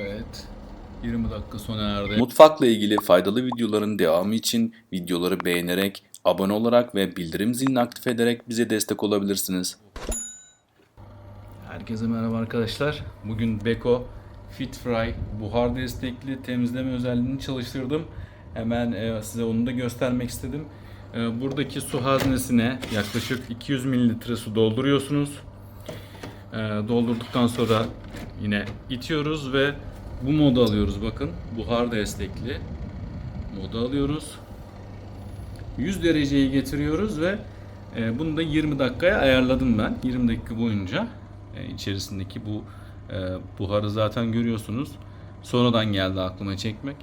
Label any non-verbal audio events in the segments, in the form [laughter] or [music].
Evet. 20 dakika sona erdi. Mutfakla ilgili faydalı videoların devamı için videoları beğenerek, abone olarak ve bildirim zilini aktif ederek bize destek olabilirsiniz. Herkese merhaba arkadaşlar. Bugün Beko Fit Fry buhar destekli temizleme özelliğini çalıştırdım. Hemen e, size onu da göstermek istedim. E, buradaki su haznesine yaklaşık 200 mililitre su dolduruyorsunuz. E, doldurduktan sonra yine itiyoruz ve bu modu alıyoruz bakın. Buhar destekli modu alıyoruz. 100 dereceyi getiriyoruz ve e, bunu da 20 dakikaya ayarladım ben. 20 dakika boyunca e, içerisindeki bu e, buharı zaten görüyorsunuz. Sonradan geldi aklıma çekmek.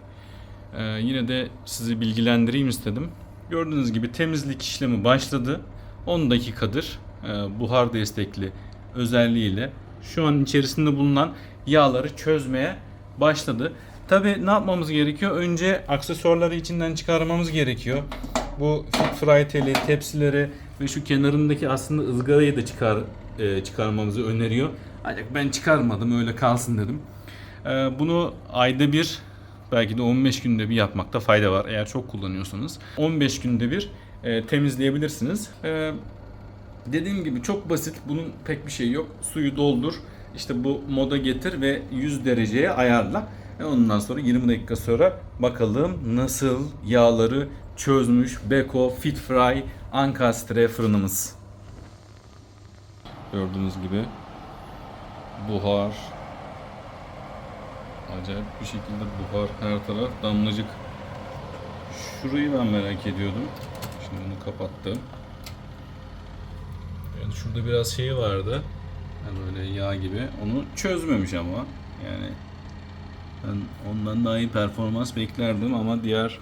E, yine de sizi bilgilendireyim istedim. Gördüğünüz gibi temizlik işlemi başladı. 10 dakikadır e, buhar destekli özelliğiyle şu an içerisinde bulunan yağları çözmeye başladı. Tabi ne yapmamız gerekiyor? Önce aksesuarları içinden çıkarmamız gerekiyor. Bu fit fry teli, tepsileri ve şu kenarındaki aslında ızgarayı da çıkar e, çıkarmamızı öneriyor. Ancak ben çıkarmadım öyle kalsın dedim. E, bunu ayda bir belki de 15 günde bir yapmakta fayda var eğer çok kullanıyorsanız. 15 günde bir e, temizleyebilirsiniz. E, Dediğim gibi çok basit. Bunun pek bir şey yok. Suyu doldur. İşte bu moda getir ve 100 dereceye ayarla. Ve ondan sonra 20 dakika sonra bakalım nasıl yağları çözmüş Beko Fit Fry Ankastre fırınımız. Gördüğünüz gibi buhar acayip bir şekilde buhar her taraf damlacık. Şurayı ben merak ediyordum. Şimdi bunu kapattım. Yani şurada biraz şey vardı. Yani böyle yağ gibi. Onu çözmemiş ama. Yani ben ondan daha iyi performans beklerdim ama diğer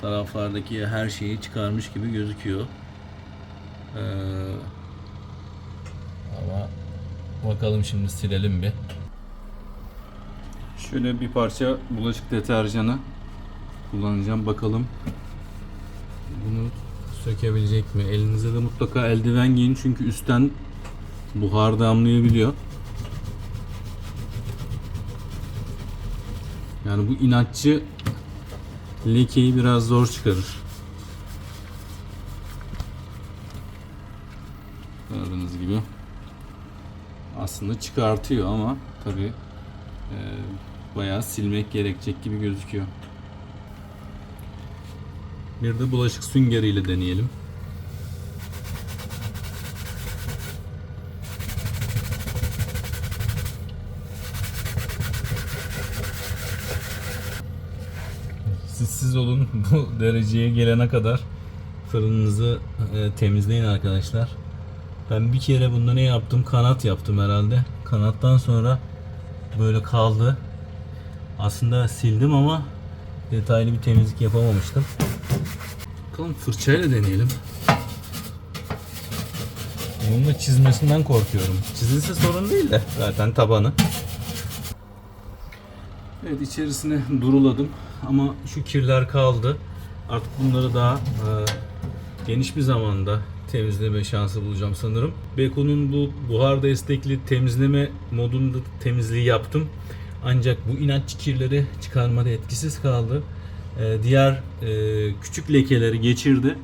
taraflardaki her şeyi çıkarmış gibi gözüküyor. Ee, ama bakalım şimdi silelim bir. Şöyle bir parça bulaşık deterjanı kullanacağım. Bakalım bunu sökebilecek mi? Elinize de mutlaka eldiven giyin çünkü üstten buhar damlayabiliyor. Yani bu inatçı lekeyi biraz zor çıkarır. Gördüğünüz gibi aslında çıkartıyor ama tabi e, bayağı silmek gerekecek gibi gözüküyor. Bir de bulaşık süngeriyle deneyelim. Siz olun [laughs] bu dereceye gelene kadar fırınınızı e, temizleyin arkadaşlar. Ben bir kere bunda ne yaptım? Kanat yaptım herhalde. Kanattan sonra böyle kaldı. Aslında sildim ama detaylı bir temizlik yapamamıştım. Bakalım fırçayla deneyelim. Bunun da çizmesinden korkuyorum. Çizilse sorun değil de zaten tabanı. Evet içerisine duruladım ama şu kirler kaldı. Artık bunları daha e, geniş bir zamanda temizleme şansı bulacağım sanırım. Beko'nun bu buhar destekli temizleme modunda temizliği yaptım. Ancak bu inatçı kirleri çıkarmada etkisiz kaldı. Ee, diğer e, küçük lekeleri geçirdi.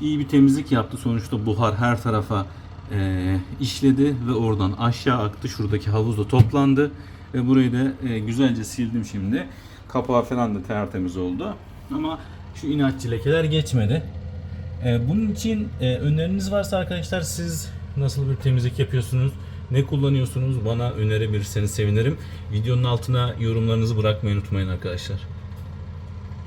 İyi bir temizlik yaptı. Sonuçta buhar her tarafa e, işledi ve oradan aşağı aktı. Şuradaki havuzda toplandı. Ve burayı da e, güzelce sildim şimdi. Kapağı falan da tertemiz oldu. Ama şu inatçı lekeler geçmedi. E, bunun için e, öneriniz varsa arkadaşlar siz nasıl bir temizlik yapıyorsunuz? Ne kullanıyorsunuz? Bana önerebilirseniz sevinirim. Videonun altına yorumlarınızı bırakmayı unutmayın arkadaşlar.